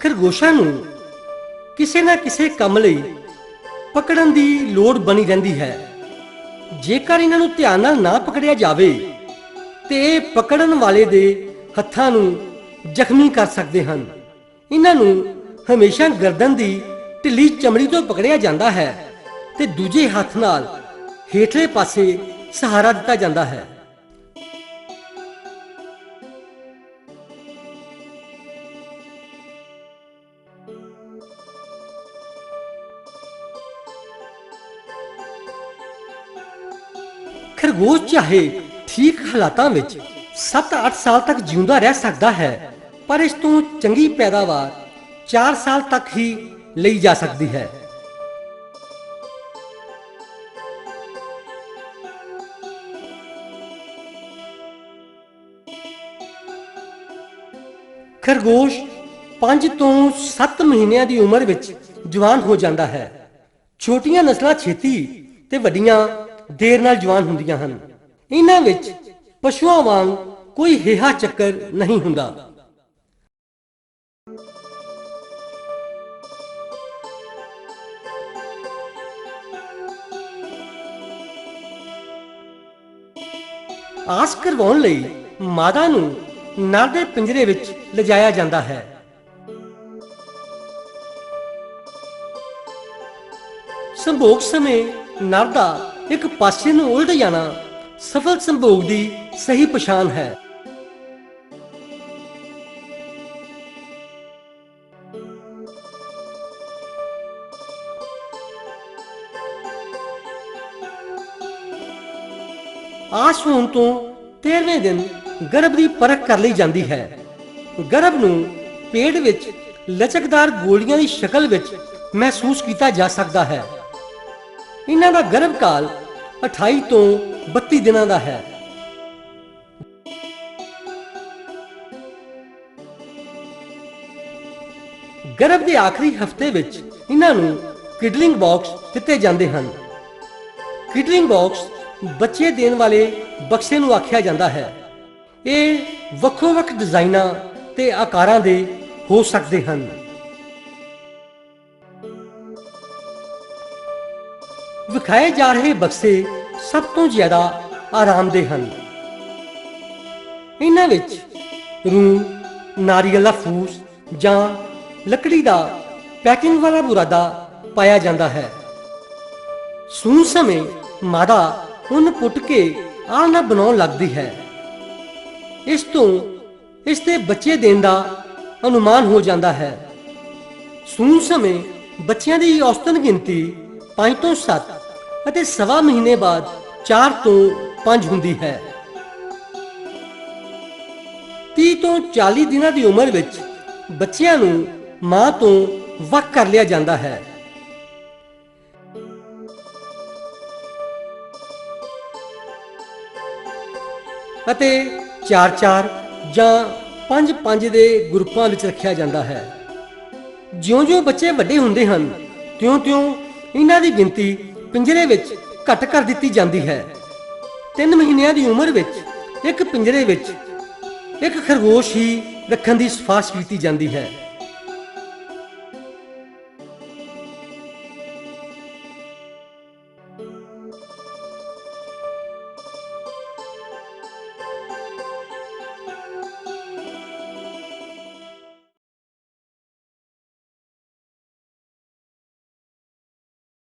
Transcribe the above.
ਖਰਗੋਸ਼ਾਂ ਨੂੰ ਕਿਸੇ ਨਾ ਕਿਸੇ ਕੰਮ ਲਈ ਪਕੜਨ ਦੀ ਲੋੜ ਬਣੀ ਰਹਿੰਦੀ ਹੈ। ਜੇਕਰ ਇਹਨਾਂ ਨੂੰ ਧਿਆਨ ਨਾਲ ਨਾ ਪਕੜਿਆ ਜਾਵੇ, ਤੇ ਇਹ ਪਕੜਨ ਵਾਲੇ ਦੇ ਹੱਥਾਂ ਨੂੰ ਜ਼ਖਮੀ ਕਰ ਸਕਦੇ ਹਨ। ਇਹਨਾਂ ਨੂੰ ਹਮੇਸ਼ਾ ਗਰਦਨ ਦੀ ਢਿੱਲੀ ਚਮੜੀ ਤੋਂ ਪਕੜਿਆ ਜਾਂਦਾ ਹੈ ਤੇ ਦੂਜੇ ਹੱਥ ਨਾਲ ਹੇਠਲੇ ਪਾਸੇ ਸਹਾਰਾ ਦਿੱਤਾ ਜਾਂਦਾ ਹੈ। ਖਰਗੋਸ਼ ਚਾਹੇ ਠੀਕ ਹਾਲਾਤਾਂ ਵਿੱਚ 7-8 ਸਾਲ ਤੱਕ ਜਿਉਂਦਾ ਰਹਿ ਸਕਦਾ ਹੈ, ਪਰ ਇਸ ਤੋਂ ਚੰਗੀ ਪੈਦਾਵਾਰ 4 ਸਾਲ ਤੱਕ ਹੀ ਲਈ ਜਾ ਸਕਦੀ ਹੈ। ਖਰਗੋਸ਼ 5 ਤੋਂ 7 ਮਹੀਨਿਆਂ ਦੀ ਉਮਰ ਵਿੱਚ ਜਵਾਨ ਹੋ ਜਾਂਦਾ ਹੈ। ਛੋਟੀਆਂ ਨਸਲਾਂ ਛੇਤੀ ਤੇ ਵੱਡੀਆਂ ਦੇਰ ਨਾਲ ਜਵਾਨ ਹੁੰਦੀਆਂ ਹਨ। ਇਹਨਾਂ ਵਿੱਚ ਪਸ਼ੂਆਂ ਵਾਂਗ ਕੋਈ ਹਿਹਾ ਚੱਕਰ ਨਹੀਂ ਹੁੰਦਾ। ਆਸ ਕਰਵਾਉਣ ਲਈ ਮਾਦਾ ਨੂੰ ਨਰ ਦੇ ਪਿੰਜਰੇ ਵਿੱਚ ਲਿਜਾਇਆ ਜਾਂਦਾ ਹੈ। ਸੰਭੋਗ ਸਮੇਂ ਨਰ ਦਾ ਇੱਕ ਪਾਸੇ ਨੂੰ ਉਲਟ ਜਾਣਾ ਸਫਲ ਸੰਭੋਗ ਦੀ ਸਹੀ ਪਛਾਣ ਹੈ। ਆਸ ਹੋਣ ਤੋਂ 13ਵੇਂ ਦਿਨ ਗਰਭ ਦੀ ਪਰਖ ਕਰ ਲਈ ਜਾਂਦੀ ਹੈ। ਗਰਭ ਨੂੰ ਪੇਟ ਵਿੱਚ ਲਚਕਦਾਰ ਗੋਲੀਆਂ ਦੀ ਸ਼ਕਲ ਵਿੱਚ ਮਹਿਸੂਸ ਕੀਤਾ ਜਾ ਸਕਦਾ ਹੈ। ਇਹਨਾਂ ਦਾ ਗਰਭ ਕਾਲ 28 ਤੋਂ 32 ਦਿਨਾਂ ਦਾ ਹੈ। ਗਰਭ ਦੇ ਆਖਰੀ ਹਫ਼ਤੇ ਵਿੱਚ ਇਹਨਾਂ ਨੂੰ ਕਿਡਲਿੰਗ ਬਾਕਸ ਦਿੱਤੇ ਜਾਂਦੇ ਹਨ। ਕਿਡਲਿੰਗ ਬਾਕਸ ਬੱਚੇ ਦੇਣ ਵਾਲੇ ਬਕਸੇ ਨੂੰ ਆਖਿਆ ਜਾਂਦਾ ਹੈ। ਇਹ ਵੱਖੋ ਵੱਖ ਡਿਜ਼ਾਈਨਾਂ ਤੇ ਆਕਾਰਾਂ ਦੇ ਹੋ ਸਕਦੇ ਹਨ। ਵਿਖਾਏ ਜਾ ਰਹੇ ਬਕਸੇ ਸਭ ਤੋਂ ਜ਼ਿਆਦਾ ਆਰਾਮਦੇਹ ਹਨ। ਇਹਨਾਂ ਵਿੱਚ ਰੂੰ ਨਾਰੀਅਲ ਦਾ ਫੂਸ ਜਾਂ ਲੱਕੜੀ ਦਾ ਪੈਕਿੰਗ ਵਾਲਾ ਬੁਰਾਦਾ ਪਾਇਆ ਜਾਂਦਾ ਹੈ। ਸੂਣ ਸਮੇਂ ਮਾਦਾ ਉਹਨ ਪੁੱਟ ਕੇ ਆਲਣਾ ਬਣਾਉਣ ਲੱਗਦੀ ਹੈ। ਇਸ ਤੋਂ ਇਸ ਦੇ ਬੱਚੇ ਦੇਣ ਦਾ ਅਨੁਮਾਨ ਹੋ ਜਾਂਦਾ ਹੈ। ਸੂਣ ਸਮੇਂ ਬੱਚਿਆਂ ਦੀ ਔਸਤਨ ਗਿਣਤੀ 5 ਤੋਂ 7 ਅਤੇ ਸਵਾ ਮਹੀਨੇ ਬਾਅਦ 4 ਤੋਂ 5 ਹੁੰਦੀ ਹੈ। 30 ਤੋਂ 40 ਦਿਨਾਂ ਦੀ ਉਮਰ ਵਿੱਚ ਬੱਚਿਆਂ ਨੂੰ ਮਾਂ ਤੋਂ ਵੱਖ ਕਰ ਲਿਆ ਜਾਂਦਾ ਹੈ। ਅਤੇ 4-4 ਜਾਂ 5-5 ਦੇ ਗਰੁੱਪਾਂ ਵਿੱਚ ਰੱਖਿਆ ਜਾਂਦਾ ਹੈ। ਜਿਉਂ-ਜਿਉਂ ਬੱਚੇ ਵੱਡੇ ਹੁੰਦੇ ਹਨ, ਤਿਉਂ-ਤਿਉਂ ਇਹਨਾਂ ਦੀ ਗਿਣਤੀ ਪਿੰਜਰੇ ਵਿੱਚ ਘੱਟ ਕਰ ਦਿੱਤੀ ਜਾਂਦੀ ਹੈ। 3 ਮਹੀਨਿਆਂ ਦੀ ਉਮਰ ਵਿੱਚ ਇੱਕ ਪਿੰਜਰੇ ਵਿੱਚ ਇੱਕ ਖਰਗੋਸ਼ ਹੀ ਰੱਖਣ ਦੀ ਸਿਫਾਰਿਸ਼ ਕੀਤੀ ਜਾਂਦੀ ਹੈ।